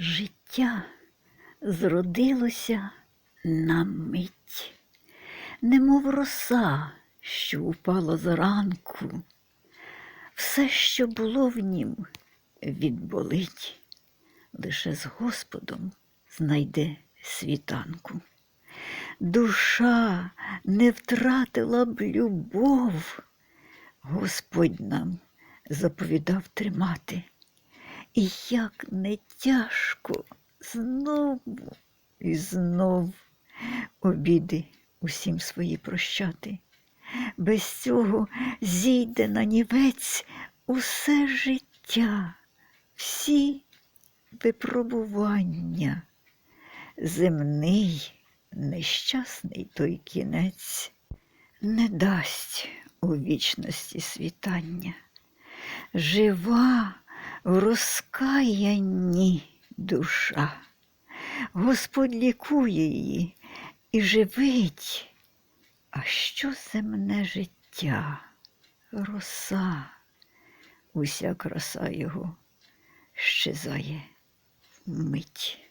Життя зродилося на мить, немов роса, що упала зранку. Все, що було в нім, відболить, лише з Господом знайде світанку. Душа не втратила б любов, Господь нам заповідав тримати. І як не тяжко знову і знов обіди усім свої прощати. Без цього зійде на нівець усе життя, всі випробування. Земний нещасний той кінець не дасть у вічності світання. Жива в розкаянні душа. Господь лікує її і живить. А що земне життя? Роса, уся краса його щезає мить.